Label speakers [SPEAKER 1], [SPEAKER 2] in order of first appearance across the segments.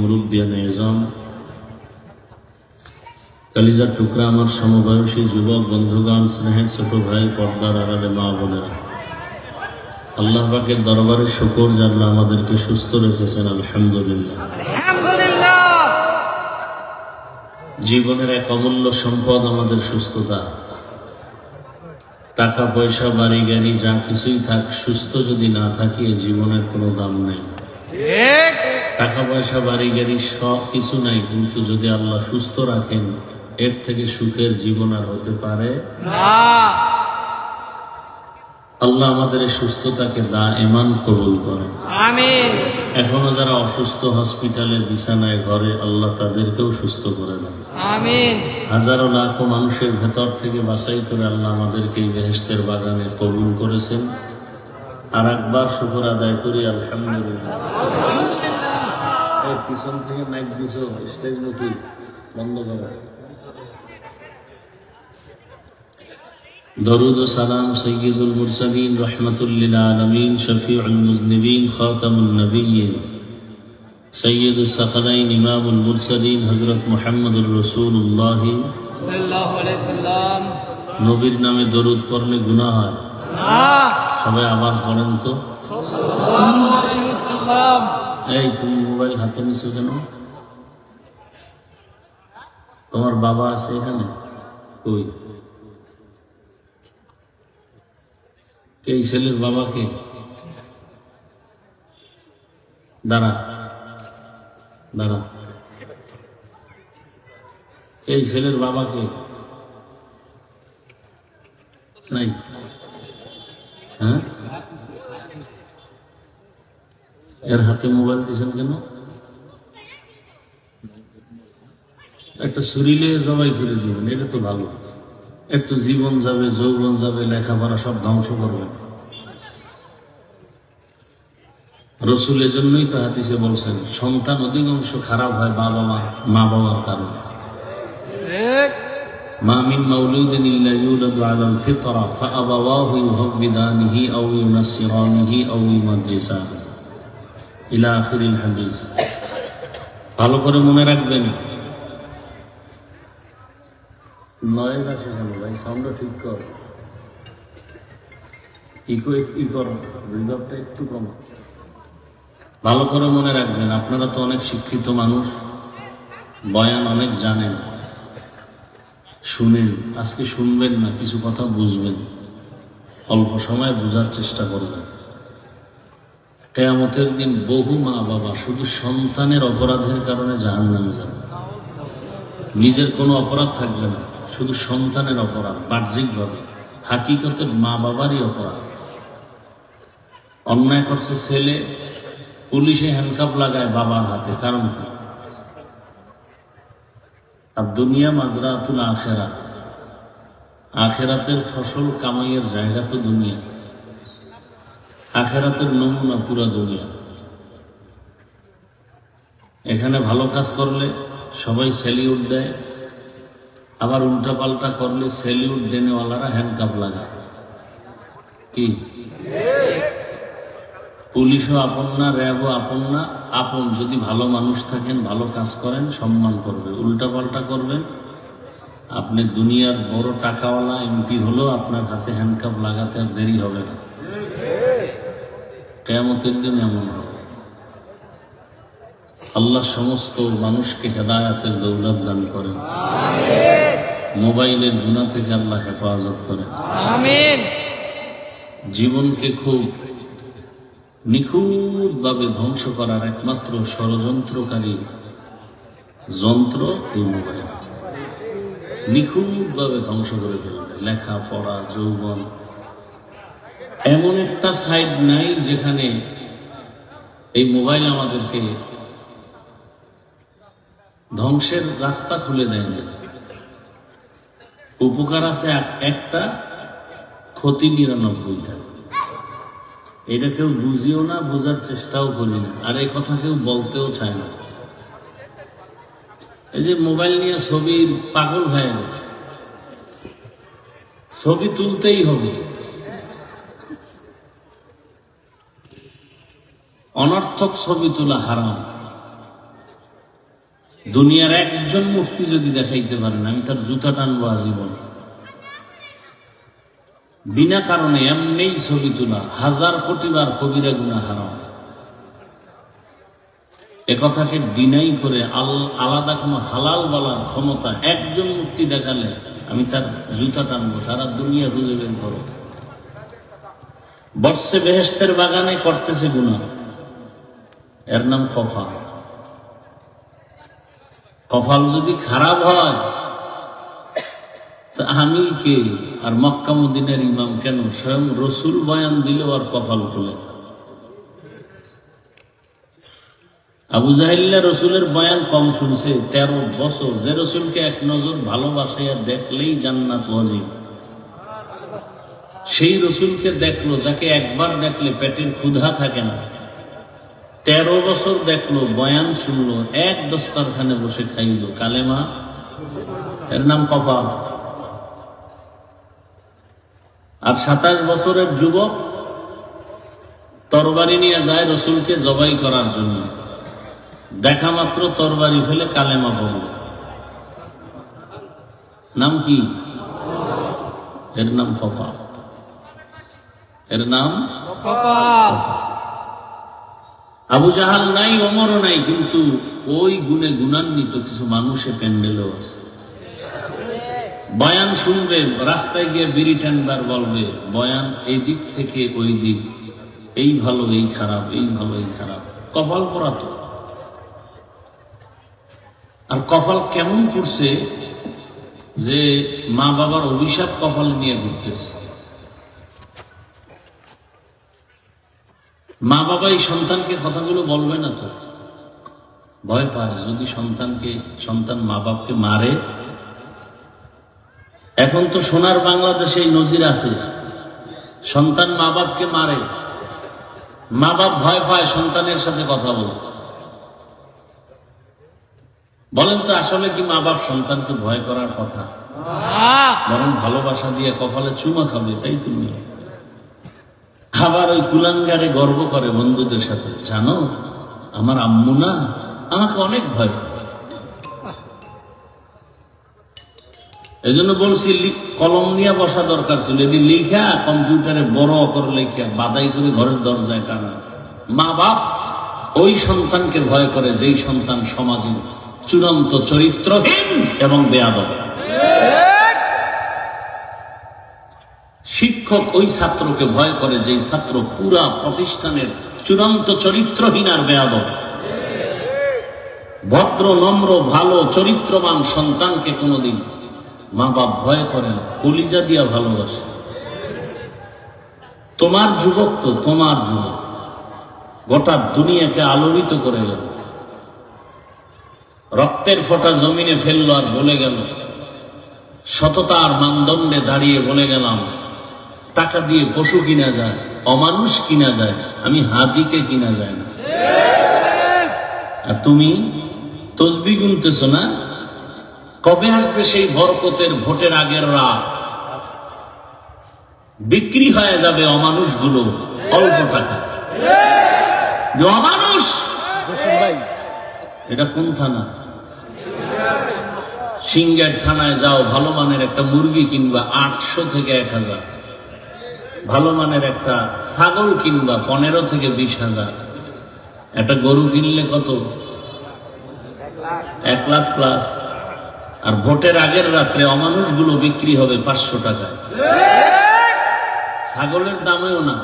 [SPEAKER 1] মুরব্বিয়ান এজাম কালিজার টুকরা আমার সমবয়সী যুবক বন্ধুগণ স্নেহের ছোট ভাই পর্দার আড়ালে মা বোনেরা। আল্লাহ পাকের দরবারে শুকর জানলা আমাদেরকে সুস্থ রেখেছেন আলহামদুলিল্লাহ। জীবনের এক অমূল্য সম্পদ আমাদের সুস্থতা। টাকা পয়সা বাড়ি গাড়ি যা কিছুই থাক সুস্থ যদি না থাকি জীবনের কোনো দাম নেই। টাকা পয়সা বাড়ি গাড়ি সব কিছু নাই কিন্তু যদি আল্লাহ সুস্থ রাখেন এর থেকে সুখের জীবন আর হতে পারে আল্লাহ আমাদের সুস্থতাকে দা এমান কবুল করেন।
[SPEAKER 2] আমিন।
[SPEAKER 1] এখনও যারা অসুস্থ হসপিটালে বিছানায় ঘরে আল্লাহ তাদেরকেও সুস্থ করে দেন। হাজারো লাখো মানুষের ভেতর থেকে বাছাই করে আল্লাহ আমাদেরকে এই বেহেস্তের বাগানে কবুল করেছেন। আর একবার শুকর আদায় করি আলহামদুলিল্লাহ। এই পিছন থেকে মাইক দিছো স্টেজ নাকি বন্ধ করো درود و سلام سید المرسلین رحمت للعالمین شفیع المذنبین خاتم النبیین سید الثقلین امام المرسلین حضرت محمد الرسول اللہ
[SPEAKER 2] সাল্লাল্লাহু আলাইহি সাল্লাম
[SPEAKER 1] নবীর নামে দরুদ পড়লে গুনাহ হয়
[SPEAKER 2] না
[SPEAKER 1] সবাই আবার পড়েন তো
[SPEAKER 2] সাল্লাল্লাহু আলাইহি সাল্লাম
[SPEAKER 1] এই তুমি মোবাইল হাতে নিছো কেন? তোমার বাবা আছে এখানে? কই? এই ছেলের বাবাকে দাঁড়া। দাঁড়া। এই ছেলের বাবাকে নাই হ্যাঁ এর হাতে মোবাইল দিয়েছেন কেন? একটা শরীরে জবাই করে দিবেন এটা তো ভালো। একটু জীবন যাবে যৌবন যাবে লেখাপড়া সব ধ্বংস করবেন রসুলের জন্যই তো হাতিসে বলছেন সন্তান অধিকাংশ খারাপ হয় বাবা মা মা বাবার কারণে। মা মিন মাউলুদিন ইল্লা ইউলাদু আলাল ফিতরা ফাআবাওয়াহু ইউহাউবিদানিহি আও ইউনাসসিরানিহি আও ইউমাজ্জিসানিহি ইলা আখিরিল হাদিস। ভালো করে মনে রাখবেন। নয়েজ আসে কেন ভাই? সাউন্ডটা ঠিক কর। ইকো ই কর। রিভাবটা একটু কমা। ভালো করে মনে রাখবেন, আপনারা তো অনেক শিক্ষিত মানুষ। বয়ান অনেক জানেন। শুনেন। আজকে শুনবেন না, কিছু কথা বুঝবেন। অল্প সময় বোঝার চেষ্টা করবেন। কেয়ামতের দিন বহু মা বাবা শুধু সন্তানের অপরাধের কারণে জাহান নামে যাবে। নিজের কোনো অপরাধ থাকবে না, শুধু সন্তানের অপরাধ, বাহ্যিকভাবে। হাকিকতে মা বাবারই অপরাধ। অন্যায় করছে ছেলে, পুলিশে হ্যান্ডকাপ লাগায় বাবার হাতে, কারণ কি? আর দুনিয়া মাজরা মাজরাতুল আখেরা আখেরাতের ফসল কামাইয়ের জায়গা তো দুনিয়া। আখেরাতের নমুনা পুরা দুনিয়া। এখানে ভালো কাজ করলে সবাই স্যালিউট দেয়, আবার উল্টা পাল্টা করলে স্যালিউট দেনেওয়ালারা হ্যান্ডকাপ লাগায়। কি? পুলিশও আপন না, র্যাবও আপন না, আপন। যদি ভালো মানুষ থাকেন, ভালো কাজ করেন, সম্মান করবে উল্টা পাল্টা করবেন, আপনি দুনিয়ার বড় টাকাওয়ালা এমপি হলেও আপনার হাতে হ্যান্ডকাপ লাগাতে আর দেরি হবে না। কেয়ামতের দিন এমন হবে। আল্লাহ সমস্ত মানুষকে হেদায়াতের দৌলত দান করেন। মোবাইলের গুণা থেকে আল্লাহ হেফাজত করেন। জীবনকে খুব নিখুঁতভাবে ধ্বংস করার একমাত্র ষড়যন্ত্রকারী যন্ত্র এই মোবাইল। নিখুঁতভাবে ধ্বংস করে ফেলবে। লেখা পড়া যৌবন এমন একটা সাইড নাই যেখানে এই মোবাইল আমাদেরকে ধ্বংসের রাস্তা খুলে দেয় না উপকার আছে একটা, ক্ষতি নিরানব্বইটা। এটা কেউ বুঝিও না, বোঝার চেষ্টাও করি না। আর এই কথা কেউ বলতেও চায় না। এই যে মোবাইল নিয়ে ছবির পাগল হয়ে গেছে। ছবি তুলতেই হবে। অনর্থক ছবি তোলা হারাম। দুনিয়ার একজন মুফতি যদি দেখাইতে পারেন, আমি তার জুতা টানবো আজীবন বিনা কারণে এমনিই ছবি তোলা হাজার কোটিবার কবিরা গুণা হারাম। একথাকে ডিনাই করে আল- আলাদা কোনো হালাল বলার ক্ষমতা একজন মুফতি দেখালে আমি তার জুতা টানবো, সারা দুনিয়া খুঁজে বের করো। বর্ষে বেহেস্তের বাগানে করতেছে গুণা এর নাম কফাল। কপাল যদি খারাপ হয়, তা আমি কে? আর মক্কা মদিনের ইমাম কেন? স্বয়ং রসুল বয়ান দিলেও আর কপাল খুলে। আবু জাহিল্লা রসুলের বয়ান কম শুনছে, তেরো বছর। যে রসুলকে এক নজর ভালোবাসাইয়া দেখলেই জান্নাত ওয়াজিব। সেই রসুলকে দেখল, যাকে একবার দেখলে পেটের ক্ষুধা থাকে না। তেরো বছর দেখল, বয়ান শুনলো, এক দস্তারখানে বসে খাইলো, কালেমা। এর নাম কপাল আর সাতাশ বছরের যুবক তরবারি নিয়ে যায় রসুলকে জবাই করার জন্য। দেখা মাত্র তরবারি ফেলে কালেমা বলল। নাম কি? এর নাম কপাল এর নাম?
[SPEAKER 2] কপাল
[SPEAKER 1] আবু জাহাল নাই, ওমরও নাই, কিন্তু ওই গুণে গুণান্বিত কিছু মানুষে প্যান্ডেলও আছে। বয়ান শুনবে, রাস্তায় গিয়ে বিড়ি টানবার বলবে, বয়ান এই দিক থেকে ওই দিক, এই ভালো, এই খারাপ, এই ভালো, এই খারাপ। কপাল পরা তো। আর কপাল কেমন করছে যে মা বাবার অভিশাপ কপাল নিয়ে ঘুরতেছে। মা বাবা এই সন্তানকে কথাগুলো বলবে না তো? ভয় পায় যদি সন্তানকে সন্তান মা বাপকে মারে। এখন তো সোনার বাংলাদেশে এই নজির আছে। সন্তান মা বাপকে মারে। মা বাপ ভয় পায় সন্তানের সাথে কথা বলতে বলেন তো আসলে কি মা বাপ সন্তানকে ভয় করার কথা? বরং ভালোবাসা দিয়ে কপালে চুমা খাবে তাই তুমি আবার ওই কুলাঙ্গারে গর্ব করে বন্ধুদের সাথে। জানো, আমার আম্মু না আমাকে অনেক ভয় করে। এই জন্য বলছি কলম নিয়ে বসা দরকার ছিল। এটি লিখা, কম্পিউটারে বড় অকর লেখা, বাদাই করে ঘরের দরজায় টানা। মা বাপ ওই সন্তানকে ভয় করে, যেই সন্তান সমাজে চূড়ান্ত চরিত্রহীন এবং বেয়াদব। শিক্ষক ওই ছাত্রকে ভয় করে যেই ছাত্র পুরা প্রতিষ্ঠানের চূড়ান্ত চরিত্রহীন আর বেয়াদব। ভদ্র, নম্র, ভালো, চরিত্রবান সন্তানকে কোনোদিন মা বাপ ভয় করে না, কলিজা দিয়া ভালোবাসে। তোমার যুবক তো তোমার যুবক। গোটা দুনিয়াকে আলোড়িত করে গেল। রক্তের ফোঁটা জমিনে ফেলল আর বলে গেল, সততার মানদণ্ডে দাঁড়িয়ে বলে গেলাম টাকা দিয়ে পশু কিনা যায়, অমানুষ কিনা যায়, আমি হাদিকে কিনা যায় না। আর তুমি তসবি গুনতেছ না? কবে আসবে সেই বরকতের ভোটের আগের রাত? বিক্রি হয়ে যাবে অমানুষগুলো অল্প টাকা। অমানুষ! এটা কোন থানা? সিঙ্গার থানায় যাও, ভালো মানের একটা মুরগি কিনবা, আটশো থেকে এক হাজার। ভালো মানের একটা ছাগল কিনবা পনেরো থেকে বিশ হাজার। একটা গরু কিনলে কত? এক লাখ প্লাস আর ভোটের আগের রাত্রে অমানুষগুলো বিক্রি হবে পাঁচশো টাকা। ছাগলের দামেও না।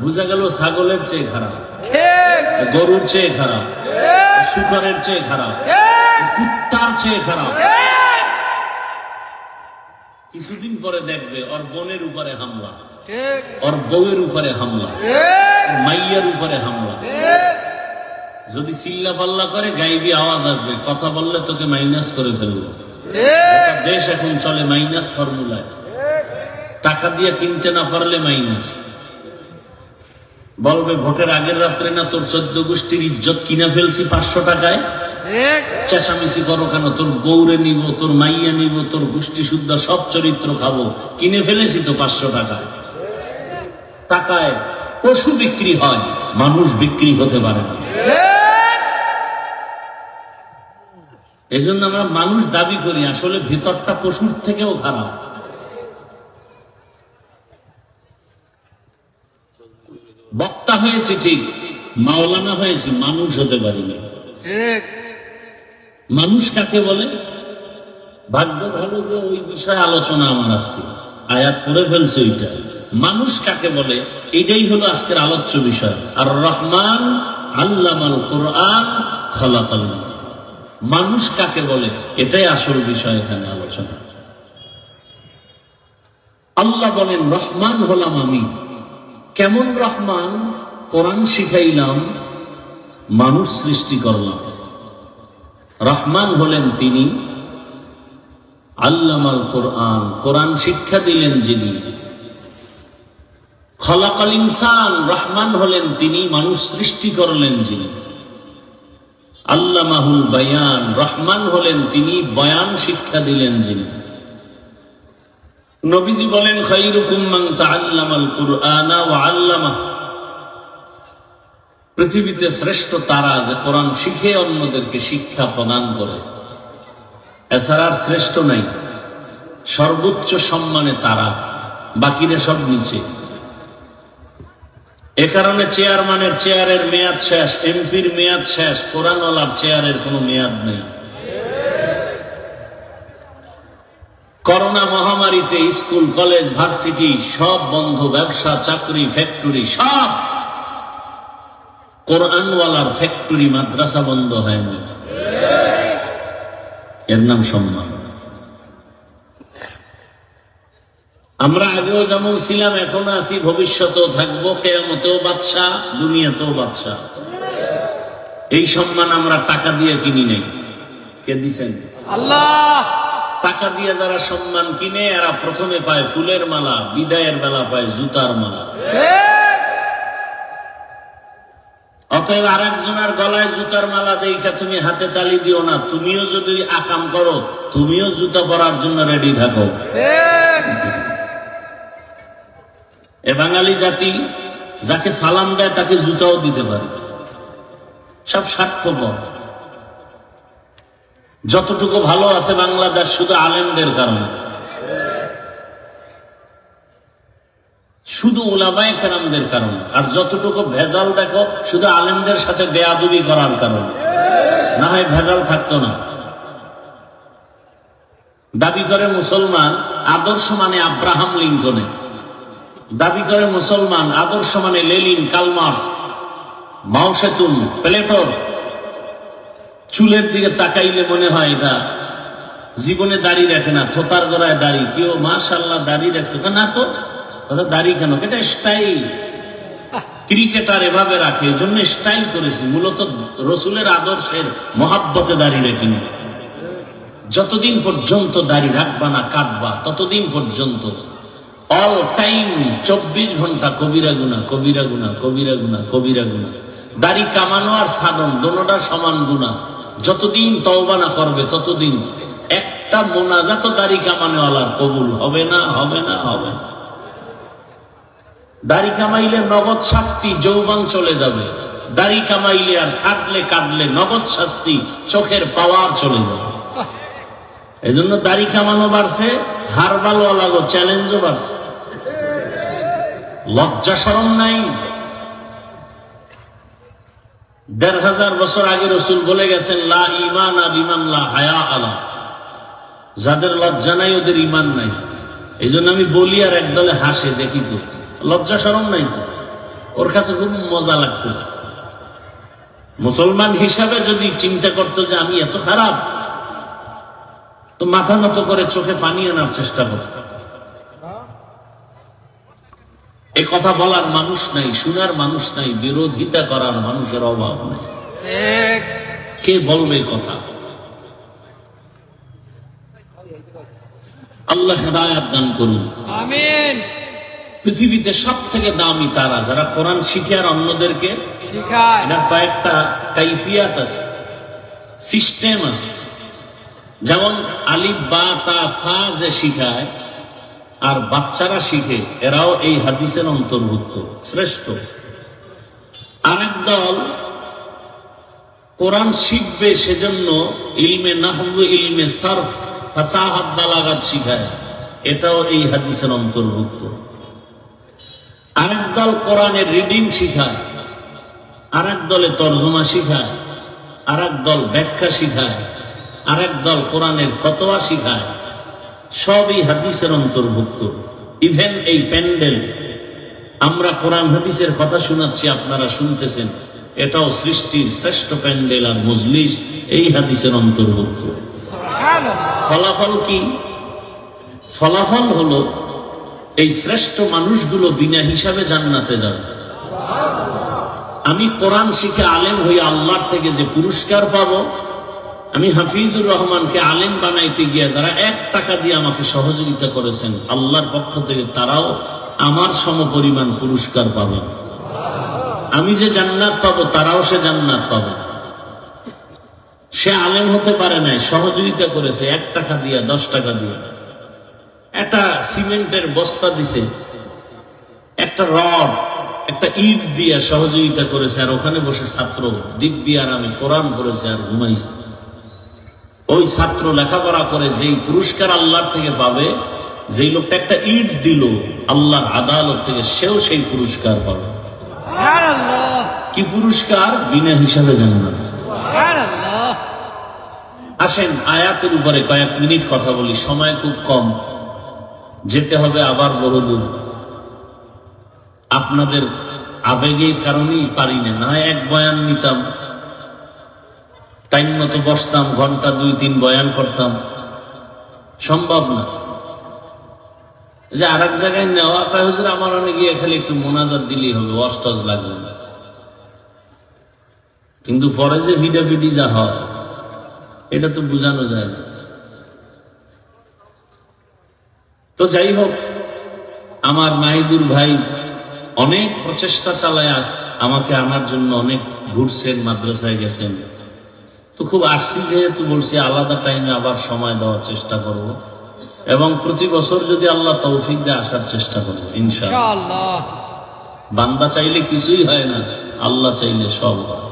[SPEAKER 1] বুঝা গেল ছাগলের চেয়ে খারাপ। গরুর চেয়ে খারাপ। শুকরের চেয়ে খারাপ। কুত্তার চেয়ে খারাপ। কিছুদিন পরে দেখবে ওর বোনের উপরে হামলা। ওর বউয়ের উপরে হামলা। মাইয়ার উপরে হামলা। যদি চিল্লা পাল্লা করে গাইবি আওয়াজ আসবে। কথা বললে তোকে মাইনাস করে ফেলব। দেশ এখন চলে মাইনাস ফর্মুলায়। টাকা দিয়ে কিনতে না পারলে মাইনাস। বলবে ভোটের আগের রাত্রে না তোর চোদ্দ গোষ্ঠীর ইজ্জত কিনে ফেলছি পাঁচশো টাকায়? চেঁচামেচি করো কেন? তোর বউরে নিব তোর মাইয়া নিব তোর গোষ্ঠী শুদ্ধ সব চরিত্র খাব। কিনে ফেলেছি তো পাঁচশো টাকায়। টাকায় পশু বিক্রি হয় মানুষ বিক্রি হতে পারে না।
[SPEAKER 2] ঠিক
[SPEAKER 1] এজন্য আমরা মানুষ দাবি করি আসলে ভিতরটা পশুর থেকেও খারাপ। বক্তা হয়েছে ঠিক মাওলানা হয়েছে মানুষ হতে পারিনি মানুষ কাকে বলে? ভাগ্য ভালো যে ওই বিষয়ে আলোচনা আমার আজকে। আয়াত করে ফেলছে ওইটা। মানুষ কাকে বলে? এটাই হলো আজকের আলোচ্য বিষয়। আর রহমান আল্লামাল কোরআন মানুষ কাকে বলে? এটাই আসল বিষয় এখানে আলোচনা। আল্লাহ বলেন, রহমান হলাম আমি। কেমন রহমান? কোরআন শিখাইলাম, মানুষ সৃষ্টি করলাম। রহমান হলেন তিনি, আল্লামাল কোরআন। কোরআন শিক্ষা দিলেন যিনি। খলাকাল ইনসান, রহমান হলেন তিনি, মানুষ সৃষ্টি করলেন যিনি। আল্লামাহুল বয়ান, রহমান হলেন তিনি, বয়ান শিক্ষা দিলেন যিনি। নবীজি বলেন পৃথিবীতে শ্রেষ্ঠ তারা যে কোরআন শিখে অন্যদেরকে শিক্ষা প্রদান করে, এছাড়া আর শ্রেষ্ঠ নাই। সর্বোচ্চ সম্মানে তারা, বাকিরা সব নিচে। এ কারণে চেয়ারম্যানের চেয়ারের মেয়াদ শেষ, এমপির মেয়াদ শেষ, কোরআনওয়ালার চেয়ারের কোনো মেয়াদ নেই। করোনা মহামারীতে স্কুল, কলেজ, ভার্সিটি সব বন্ধ, ব্যবসা, চাকরি, ফ্যাক্টরি সব কোরআনওয়ালার ফ্যাক্টরি, মাদ্রাসা বন্ধ হয়নি। এর নাম সম্মান। আমরা আগেও যেমন ছিলাম এখন আছি ভবিষ্যতেও থাকব কেয়ামতেও বাদশা দুনিয়াতেও বাদশা এই সম্মান আমরা টাকা দিয়ে কিনি নাই। কে দিছেন?
[SPEAKER 2] আল্লাহ!
[SPEAKER 1] টাকা দিয়ে যারা সম্মান কিনে এরা প্রথমে পায় ফুলের মালা বিদায়ের বেলা পায় জুতার মালা। অতএব আর একজনের গলায় জুতার মালা দেখে তুমি হাতে তালি দিও না তুমিও যদি আকাম করো তুমিও জুতা পরার জন্য রেডি থাকো। এ বাঙালি জাতি যাকে সালাম দেয় তাকে জুতাও দিতে পারে। সব স্বার্থপর যতটুকু ভালো আছে বাংলাদেশ শুধু আলেমদের কারণে। শুধু উলামায়ে কেরামদের কারণে। আর যতটুকু ভেজাল দেখো, শুধু আলেমদের সাথে বেয়াদুবি করার কারণে। না হয় ভেজাল থাকতো না। দাবি করে মুসলমান, আদর্শ মানে আব্রাহাম লিঙ্কনে। দাবি করে মুসলমান, আদর্শ মানে লেলিন, কালমার্স মাউসেতুন প্লেটোর। চুলের দিকে তাকাইলে মনে হয় এটা জীবনে দাড়ি রাখে না, থোতার গড়ায় দাড়ি। কেউ মাশাল্লাহ দাড়ি রাখছে না তো ওটা দাড়ি কেন? এটা স্টাইল ক্রিকেটার এভাবে রাখে এই জন্য স্টাইল করেছি। মূলত রসুলের আদর্শের মহাব্বতে দাড়ি রেখিনি যতদিন পর্যন্ত দাড়ি রাখবা না কাটবা ততদিন পর্যন্ত অল টাইম চব্বিশ ঘণ্টা কবিরা গুনা কবিরা গুনা কবিরা গুনা কবিরা গুনা দাড়ি কামানো আর সাধন, দোনোটা সমান গুণা। যতদিন তওবা না করবে, ততদিন। একটা মোনাজাত দাড়ি কামানোওয়ালার কবুল হবে না হবে না হবে না। দাড়ি কামাইলে নগদ শাস্তি যৌবন চলে যাবে। দাড়ি কামাইলে আর সাদলে কাঁদলে নগদ শাস্তি চোখের পাওয়ার চলে যাবে। এই জন্য দাড়ি কামানো বাড়ছে হারবালওয়ালাগো চ্যালেঞ্জও বাড়ছে। লজ্জা সরম নাই। দেড় হাজার বছর আগে রসুল বলে গেছেন, লা ইমান বিমান লা হায়া আলা যাদের লজ্জা নাই, ওদের ইমান নাই। এই জন্য আমি বলি আর একদলে হাসে, দেখি তো। লজ্জা সরম নাই তো। ওর কাছে খুব মজা লাগতেছে। মুসলমান হিসাবে যদি চিন্তা করতো যে আমি এত খারাপ তো মাথা নত করে চোখে পানি আনার চেষ্টা করত এ কথা বলার মানুষ নাই শোনার মানুষ নাই বিরোধিতা করার মানুষের অভাব নাই। কে বলবে কথা? আল্লাহ হেদায়াত দান করুন।
[SPEAKER 2] আমিন।
[SPEAKER 1] পৃথিবীতে সব থেকে দামি তারা যারা কোরআন শিখে আর অন্যদেরকে
[SPEAKER 2] শিখায়।
[SPEAKER 1] কয়েকটা কাইফিয়াত আছে সিস্টেম আছে। যেমন আলিফ, বা, তা সা যে শিখায়, আর বাচ্চারা শিখে, এরাও এই হাদিসের অন্তর্ভুক্ত, শ্রেষ্ঠ। আরেক দল কোরআন শিখবে সেজন্য ইলমে নাহবু ইলমে সার্ফ, ফাসাহাত, বালাগাত শিখায়, এটাও এই হাদিসের অন্তর্ভুক্ত। আরেক দল কোরআনের রিডিং শিখায়, আরেক দলে তর্জমা শিখায়, আরেক দল ব্যাখ্যা শিখায় আরেক দল কোরআনের ফতোয়া শিখায় সবই হাদিসের অন্তর্ভুক্ত। ইভেন এই প্যান্ডেল আমরা কোরআন হাদিসের কথা শোনাচ্ছি আপনারা শুনতেছেন। এটাও সৃষ্টির শ্রেষ্ঠ প্যান্ডেল আর মজলিস এই হাদিসের অন্তর্ভুক্ত। ফলাফল কি? ফলাফল হলো এই শ্রেষ্ঠ মানুষগুলো বিনা হিসাবে জান্নাতে যাবে। আমি কোরআন শিখে আলেম হয়ে আল্লাহর থেকে যে পুরস্কার পাবো আমি হাফিজুর রহমানকে আলেম বানাইতে গিয়ে যারা এক টাকা দিয়ে আমাকে সহযোগিতা করেছেন, আল্লাহর পক্ষ থেকে তারাও আমার সমপরিমাণ পুরস্কার পাবেন। আমি যে জান্নাত পাবো, তারাও সে জান্নাত পাবে। সে আলেম হতে পারে নাই, সহযোগিতা করেছে এক টাকা দিয়া, দশ টাকা দিয়ে। একটা সিমেন্টের বস্তা দিছে, একটা রড, একটা ইট দিয়ে সহযোগিতা করেছে, আর ওখানে বসে ছাত্র, দিব্যি আরামে কোরআন করেছে আর ঘুমাইছে। ওই ছাত্র লেখাপড়া করে যেই পুরস্কার আল্লাহর থেকে পাবে যেই লোকটা একটা ইট দিল আল্লাহর আদালত থেকে সেও সেই পুরস্কার পাবে। কি পুরস্কার? বিনা হিসাবে জান্নাত। আসেন আয়াতের উপরে কয়েক মিনিট কথা বলি সময় খুব কম। যেতে হবে আবার বড় দূর। আপনাদের আবেগের কারণেই পারি না না এক বয়ান নিতাম। টাইম মতো বসতাম, ঘণ্টা দুই, তিন বয়ান করতাম। সম্ভব না। যে আর এক জায়গায় নেওয়া কয় হুজুর, আমার অনেক গিয়ে খালি একটু মোনাজাত দিলেই হবে অস্টজ লাগবে না। কিন্তু পরে যে ভিডাভিডি যা হয়, এটা তো বোঝানো যায় না। তো যাই হোক, আমার মাহিদুর ভাই অনেক প্রচেষ্টা চালায় আস আমাকে আনার জন্য অনেক ঘুরছেন, মাদ্রাসায় গেছেন। তো খুব আসছি যেহেতু বলছি আলাদা টাইমে আবার সময় দেওয়ার চেষ্টা করব। এবং প্রতি বছর যদি আল্লাহ তৌফিক দিয়ে আসার চেষ্টা করব ইনশাআল্লাহ। বান্দা চাইলে কিছুই হয় না আল্লাহ চাইলে সব হয়।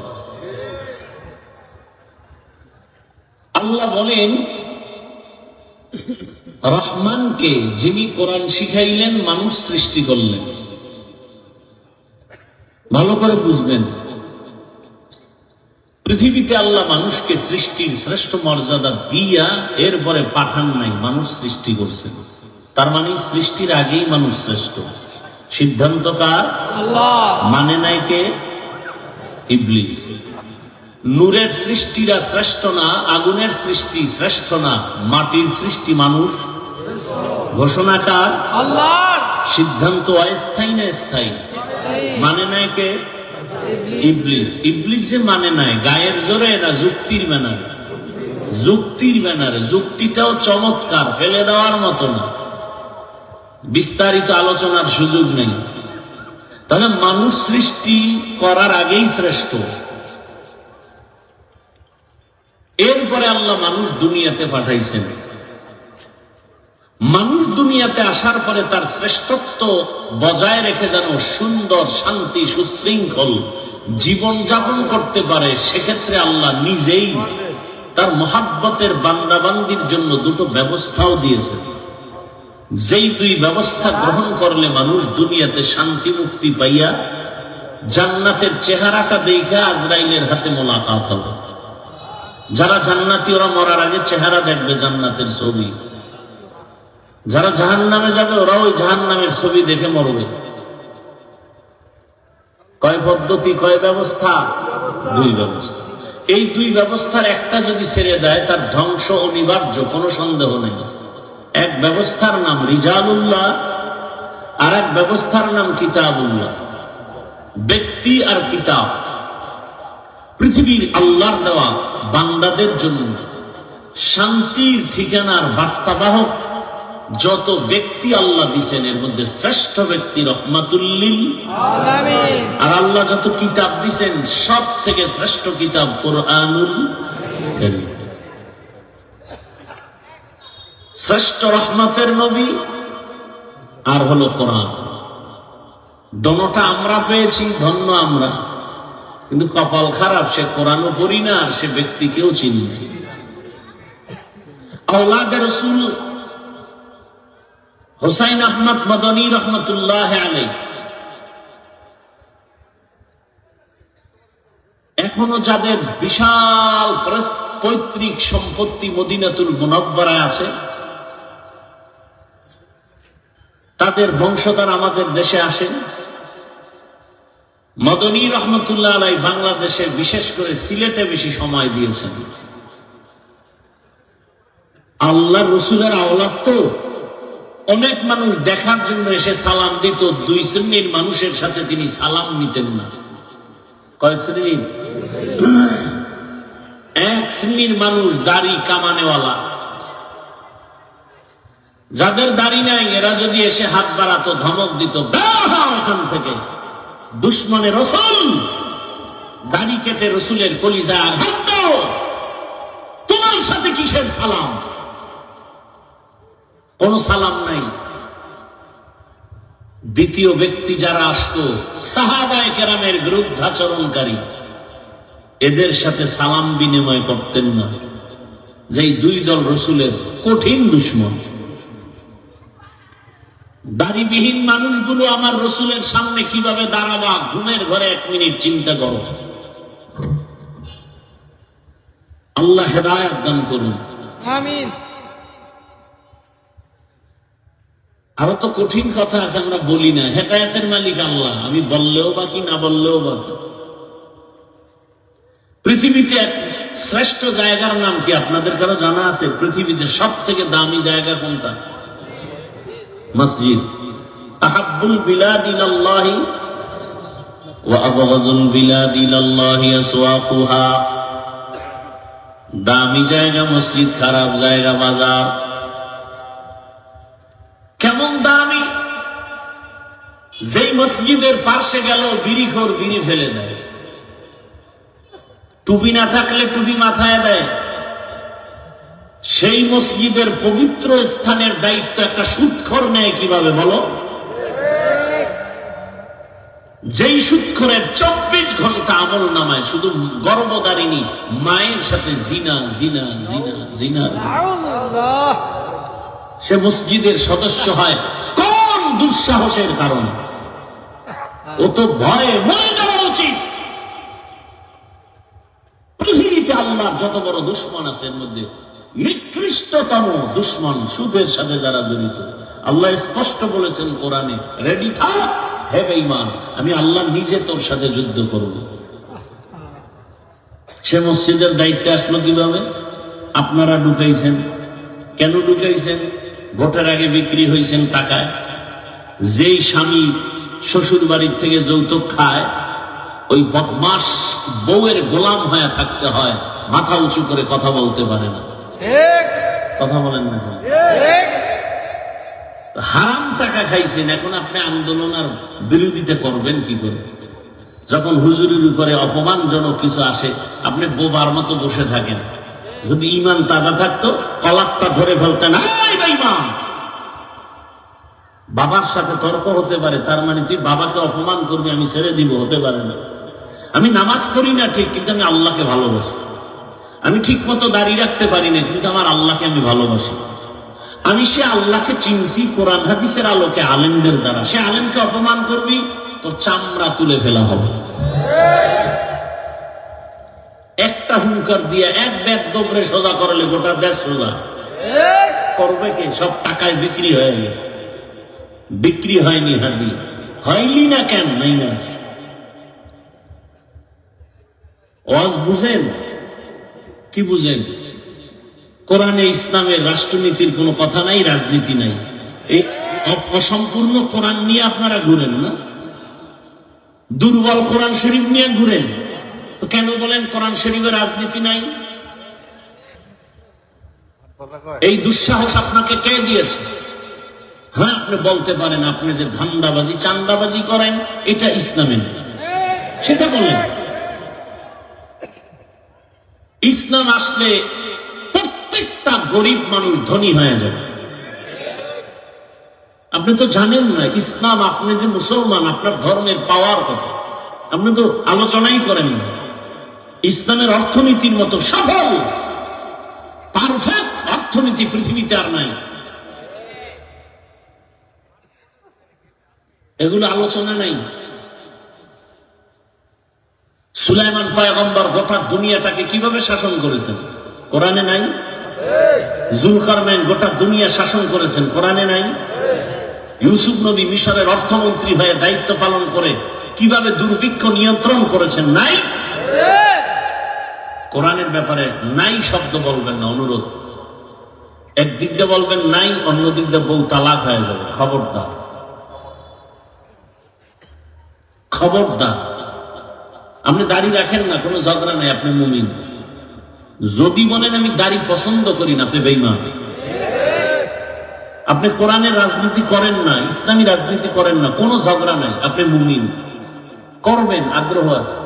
[SPEAKER 1] আল্লাহ বলেন রহমানকে যিনি কোরআন শিখাইলেন মানুষ সৃষ্টি করলেন। ভালো করে বুঝবেন। পৃথিবীতে আল্লাহ মানুষকে সৃষ্টির শ্রেষ্ঠ মর্যাদা দিয়া এরপরে পাঠান নাই মানুষ সৃষ্টি করছেন তার মানে সৃষ্টির আগেই মানুষ শ্রেষ্ঠ। সিদ্ধান্ত কার? মানে নাই কে? ইবলিস। নূরের সৃষ্টিরা শ্রেষ্ঠ না আগুনের সৃষ্টি শ্রেষ্ঠ না মাটির সৃষ্টি মানুষ? ঘোষণাকার
[SPEAKER 2] আল্লাহর
[SPEAKER 1] সিদ্ধান্ত অস্থায়ী না স্থায়ী। মানে নাই কে? ইবলিস। ইবলিস। মানে নাই। গায়ের জোরে না যুক্তির ব্যানারে। যুক্তির ব্যানারে। যুক্তিটাও চমৎকার, ফেলে দেওয়ার মতো না। বিস্তারিত আলোচনার সুযোগ নেই। তাহলে মানুষ সৃষ্টি করার আগেই শ্রেষ্ঠ। এরপরে আল্লাহ মানুষ দুনিয়াতে পাঠাইছেন। মানুষ দুনিয়াতে আসার পরে তার শ্রেষ্ঠত্ব বজায় রেখে যেন সুন্দর শান্তি, সুশৃঙ্খল জীবন যাপন করতে পারে, সেক্ষেত্রে আল্লাহ নিজেই তার মহাব্বতের বান্দাবান্দির জন্য দুটো ব্যবস্থাও দিয়েছেন। যেই দুই ব্যবস্থা গ্রহণ করলে মানুষ দুনিয়াতে শান্তি মুক্তি পাইয়া জান্নাতের চেহারাটা দেখে আজরাইলের হাতে মোলাকাত হবে। যারা জান্নাতি, ওরা মরার আগে চেহারা দেখবে জান্নাতের ছবি। যারা জাহান নামে যাবে ওরা ওই জাহান নামের ছবি দেখে মরবে। কয় পদ্ধতি কয় ব্যবস্থা? দুই ব্যবস্থা। এই দুই ব্যবস্থার একটা যদি ছেড়ে দেয়, তার ধ্বংস অনিবার্য, কোনো সন্দেহ নেই। এক ব্যবস্থার নাম রিজালুল্লাহ, আর এক ব্যবস্থার নাম কিতাবুল্লাহ। ব্যক্তি আর কিতাব। পৃথিবীর আল্লাহর দেওয়া বান্দাদের জন্য শান্তির ঠিকানার বার্তাবাহক যত ব্যক্তি আল্লাহ দিছেন এর মধ্যে শ্রেষ্ঠ ব্যক্তি রহমাতুল্লিল। আর আল্লাহ যত কিতাব দিছেন সব থেকে শ্রেষ্ঠ কিতাব কোরআনুল শ্রেষ্ঠ রহমতের নবী আর হলো কোরআন। দোনোটা আমরা পেয়েছি ধন্য আমরা। কিন্তু কপাল খারাপ সে কোরআনও পড়ি না আর সে ব্যক্তিকেও চিনি না। আওলাদের রসুল হোসাইন আহমদ মদনী রহমতুল্লাহ আলাই এখনও যাদের বিশাল পৈতৃক সম্পত্তি মদিনাতুল মুনব্বরায় আছে, তাদের বংশধর আমাদের দেশে আসেন মদনী রহমতুল্লাহ আলাই বাংলাদেশে বিশেষ করে সিলেটে বেশি সময় দিয়েছেন। আল্লাহ রসুলের আওলাদ তো অনেক মানুষ দেখার জন্য এসে সালাম দিত, দুই শ্রেণির মানুষের সাথে তিনি সালাম নিতেন না। কয় শ্রেণির এক শ্রেণির মানুষ দাড়ি কামানেওয়ালা। যাদের দাড়ি নাই, এরা যদি এসে হাত বাড়াতো, ধমক দিত এখান থেকে। দুশ্মনের রসুল, দাড়ি কেটে রসুলের কলিজা তোমার সাথে কিসের সালাম? কোন সালাম নাই। দ্বিতীয় ব্যক্তি যারা আসতো, সাহাবায় কেরামের বিরুদ্ধাচরণকারী, এদের সাথে সালাম বিনিময় করতেন না। যেই দুই দল রসুলের কঠিন দুশ্মন। দাড়িবিহীন মানুষগুলো আমার রসুলের সামনে কীভাবে দাঁড়াবা, ঘুমের ঘরে এক মিনিট চিন্তা করো। আল্লাহ হেদায়ত দান করুন।
[SPEAKER 2] আমিন।
[SPEAKER 1] আরও তো কঠিন কথা আছে, আমরা বলি না। হেদায়তের মালিক আল্লাহ। আমি বললেও বাকি না বললেও বাকি পৃথিবীতে শ্রেষ্ঠ জায়গার নাম কি? আপনাদের কারও জানা আছে? পৃথিবীতে সব থেকে দামি জায়গা কোনটা? মসজিদ। আহাব্বুল বিলাদ ইলাল্লাহি ওয়া আবগাদুল বিলাদ ইলাল্লাহি আসওয়াফুহা। দামি জায়গা, মসজিদ খারাপ জায়গা, বাজার। যেই মসজিদের পাশে গেল বিড়িখোর বিড়ি ফেলে দেয়। টুপি না থাকলে টুপি মাথায় দেয়। সেই মসজিদের পবিত্র স্থানের দায়িত্ব একটা সুৎখর নেয় কীভাবে বলো? যেই সুৎখরের চব্বিশ ঘণ্টা আমল নামায় শুধু গর্বদারিনী মায়ের সাথে জিনা জিনা জিনা জিনা। সে মসজিদের সদস্য হয় কোন দুঃসাহসের কারণে? ও তো ভয়ে মরে যাওয়া উচিত। পৃথিবীতে আল্লাহর যত বড় দুশ্মন আছে এর মধ্যে নিকৃষ্টতম দুশ্মন সুদের সাথে যারা জড়িত, আল্লাহ স্পষ্ট বলেছেন কোরআনে, রেডি থাক, হে বেঈমান, আমি আল্লাহ নিজে তোর সাথে যুদ্ধ করব। সে মসজিদের দায়িত্বে আসলো কীভাবে? আপনারা ঢুকাইছেন। কেন ঢুকাইছেন? ভোটের আগে বিক্রি হয়েছেন টাকায়। যেই স্বামী শ্বশুর বাড়ির থেকে যৌতুক খায় ওই বদমাস বউয়ের গোলাম হয়ে থাকতে হয় মাথা উঁচু করে কথা বলতে পারে না। কথা বলেন না হারাম টাকা খাইছেন এখন আপনি আন্দোলন আর বিরোধিতা করবেন কি করে? যখন হুজুরের উপরে অপমানজনক কিছু আসে আপনি বোবার মতো বসে থাকেন। যদি ইমান তাজা থাকতো কলাপটা ধরে ফেলতেন। "এই বেঈমান!" বাবার সাথে তর্ক হতে পারে, তার মানে তুই বাবাকে অপমান করবি, আমি ছেড়ে দিব, হতে পারে না। আমি নামাজ পড়ি না ঠিক, কিন্তু আমি আল্লাহকে ভালোবাসি। আমি ঠিক মতো দাঁড়িয়ে রাখতে পারি না, কিন্তু আমার আল্লাহকে আমি ভালোবাসি। আমি সে আল্লাহকে চিনছি, কোরআন হাদিসের আলোকে আলেমদের দ্বারা। সে আলেমকে অপমান করবি, তোর চামড়া তুলে ফেলা হবে। একটা হুঙ্কার দিয়ে এক ব্যাগ দোবরে সোজা করলে গোটা দেশ সোজা। করবে কে? সব টাকায় বিক্রি হয়ে গেছে। বিক্রি হয়নি হাদি হয়নি না কেন মাইনাস? ওয়াজ বুঝেন? কি বুঝেন? কোরআনে ইসলামের রাষ্ট্রনীতির কোনো কথা নাই রাজনীতি নাই। এই অসম্পূর্ণ কোরআন নিয়ে আপনারা ঘুরেন না? দুর্বল কোরআন শরীফ নিয়ে ঘুরেন? তো কেন বলেন কোরআন শরীফের রাজনীতি নাই? এই দুঃসাহস আপনাকে কে দিয়েছে? হ্যাঁ আপনি বলতে পারেন আপনি যে ধান্দাবাজি, চান্দাবাজি করেন, এটা ইসলামে সেটা বলেন। ইসলাম আসলে প্রত্যেকটা গরিব মানুষ ধনী হয়ে যাবে। আপনি তো জানেন না, ইসলাম আপনি যে মুসলমান, আপনার ধর্মের পাওয়ার কথা। আপনি তো আলোচনাই করেন না। ইসলামের অর্থনীতির মতো সফল পারফেক্ট অর্থনীতি পৃথিবীতে আর নাই। এগুলো আলোচনা নাই। সুলাইমান পয়গম্বর গোটা দুনিয়াটাকে কীভাবে শাসন করেছেন? কোরআনে নাই? জুলকারনাইন গোটা দুনিয়া শাসন করেছেন, কোরআনে নাই? ইউসুফ নবী মিশরের অর্থমন্ত্রী হয়ে দায়িত্ব পালন করে কীভাবে দুর্ভিক্ষ নিয়ন্ত্রণ করেছেন? নাই? কোরআনের ব্যাপারে নাই শব্দ বলবেন না, অনুরোধ। একদিক দিয়ে বলবেন নাই অন্য দিক দিয়ে বউ তালাক হয়ে যাবে। খবরদার। খবরদার। আপনি দাড়ি রাখেন না, কোনো ঝগড়া নাই, আপনি মুমিন। যদি বলেন আমি দাড়ি পছন্দ করি না, আপনি বেইমান আপনি কোরআনের রাজনীতি করেন না, ইসলামী রাজনীতি করেন না, কোনো ঝগড়া নাই, আপনি মুমিন। করবেন, আগ্রহ আছে।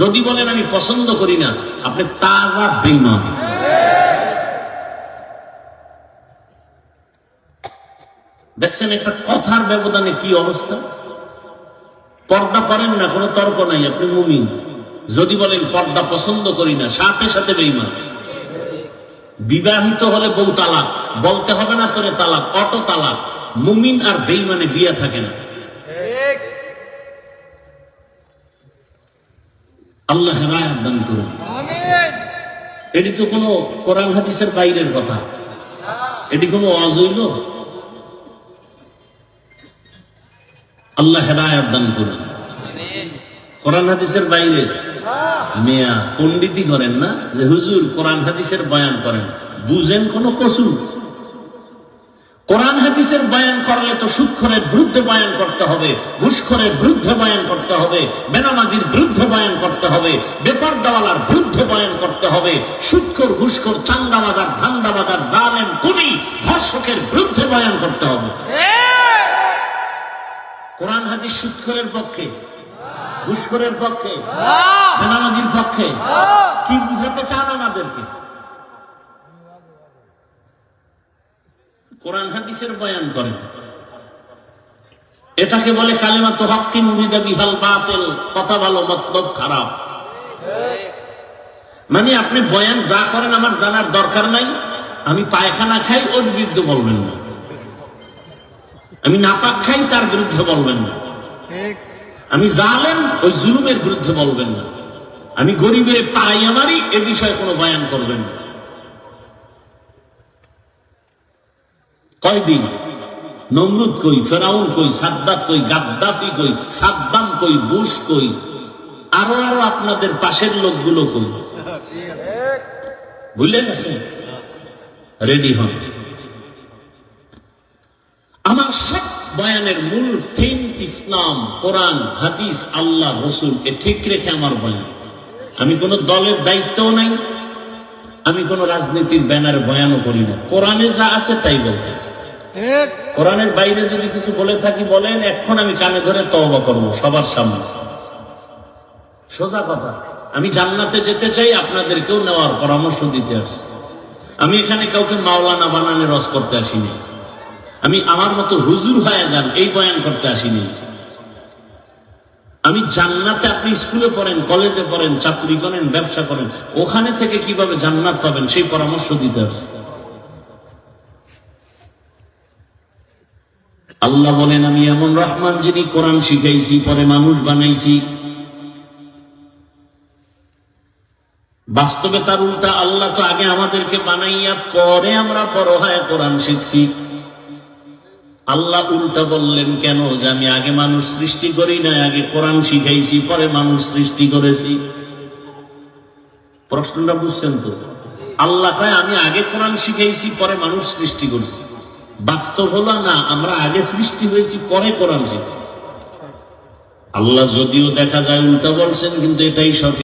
[SPEAKER 1] যদি বলেন আমি পছন্দ করি না, আপনি তাজা বেইমান দেখছেন একটা কথার ব্যবধানে কি অবস্থা? পর্দা করেন না কোনো তর্ক নাই আপনি মুমিন। যদি বলেন পর্দা পছন্দ করি না সাথে সাথে বেইমান বিবাহিত হলে বউ তালাক বলতে হবে না তোরে তালাক অটো তালাক। মুমিন আর বেইমানে বিয়া থাকে না। আল্লাহ হেদায়াত দান করুন। এটি তো কোনো কোরআন হাদিসের বাইরের কথা। এটি কোনো অজৈব আল্লাহ হেদায়াত দান করুন। কোরআন হাদিসের বাইরে। মেয়া পণ্ডিতি করেন না যে হুজুর কোরআন হাদিসের বয়ান করেন। বুঝেন কোন কসুর? কোরআন হাদিসের বয়ান করলে তো সুক্ষরের বিরুদ্ধে বয়ান করতে হবে ঘুষখরের বিরুদ্ধে বয়ান করতে হবে বেনামাজির বিরুদ্ধে বয়ান করতে হবে বেপরদাওয়ালার বিরুদ্ধে বয়ান করতে হবে সুক্ষর ঘুষখোর চান্দাবাজার ধান্দাবাজার জালেম কুলি ধর্ষকের বিরুদ্ধে বয়ান করতে হবে। কোরআন হাদিস সুক্ষরের পক্ষে ঘুষখোরের পক্ষে বেনামাজির পক্ষে কি বুঝাতে চান আমাদেরকে? কোরআন হাদিসের বয়ান করেন এটাকে বলে কালেমা তো হক্কি মুরিদা বিহাল বাতেল কথা ভালো মতলব খারাপ। মানে আপনি বয়ান যা করেন আমার জানার দরকার নাই। আমি পায়খানা খাই ওর বিরুদ্ধে বলবেন না। আমি নাপাক খাই তার বিরুদ্ধে বলবেন না। আমি জালেন ওই জুলুমের বিরুদ্ধে বলবেন না। আমি গরিবের পাই আমারই এ বিষয়ে কোনো বয়ান করবেন না। কয়দিন? নমরুদ কই ফেরাউন কই সাদ্দাত কই গাদ্দাফি কই সাদ্দাম কই বুশ কই আরও আরও আপনাদের পাশের লোকগুলো কই। বুঝলে গেছে রেডি হন। আমার সব বয়ানের মূল থিম ইসলাম কোরআন হাদিস আল্লাহ রসুল এ ঠিক রেখে আমার বয়ান। আমি কোন দলের দায়িত্বও নাই আমি কোন রাজনীতির ব্যানারে বয়ানও করি না। কোরআনে যা আছে তাই বলতেছি। কোরআনের বাইরে যদি কিছু বলে থাকি বলেন এখন আমি কানে ধরে তওবা করব সবার সামনে। সোজা কথা আমি জান্নাতে যেতে চাই আপনাদেরকেও নেওয়ার পরামর্শ দিতে আসছি। আমি এখানে কাউকে মাওলানা বানানে রস করতে আসিনি। আমি আমার মতো হুজুর হয়ে যান, এই বয়ান করতে আসিনি। আমি জান্নাতে আপনি স্কুলে পড়েন, কলেজে পড়েন, চাকরি করেন, ব্যবসা করেন, ওখানে থেকে কীভাবে জান্নাত পাবেন সেই পরামর্শ দিতে আসছি আল্লাহ বলেন, আমি এমন রহমান যিনি কোরআন শিখাইছি, পরে মানুষ বানাইছি। বাস্তবে তার উল্টা, আল্লাহ তো আগে আমাদেরকে বানাইয়া পরে আমরা বড় হয় কোরআন শিখছি। আল্লাহ উল্টা বললেন, কেন যে আমি আগে মানুষ সৃষ্টি করি না আগে কোরআন শিখাইছি, পরে মানুষ সৃষ্টি করেছি? প্রশ্নটা বুঝছেন তো? আল্লাহ কয়, আমি আগে কোরআন শিখাইছি, পরে মানুষ সৃষ্টি করছি। বাস্তব হলো না, আমরা আগে সৃষ্টি হয়েছি, পরে কোরআন শিখছি। আল্লাহ যদিও দেখা যায় উল্টা বলছেন, কিন্তু এটাই সঠিক।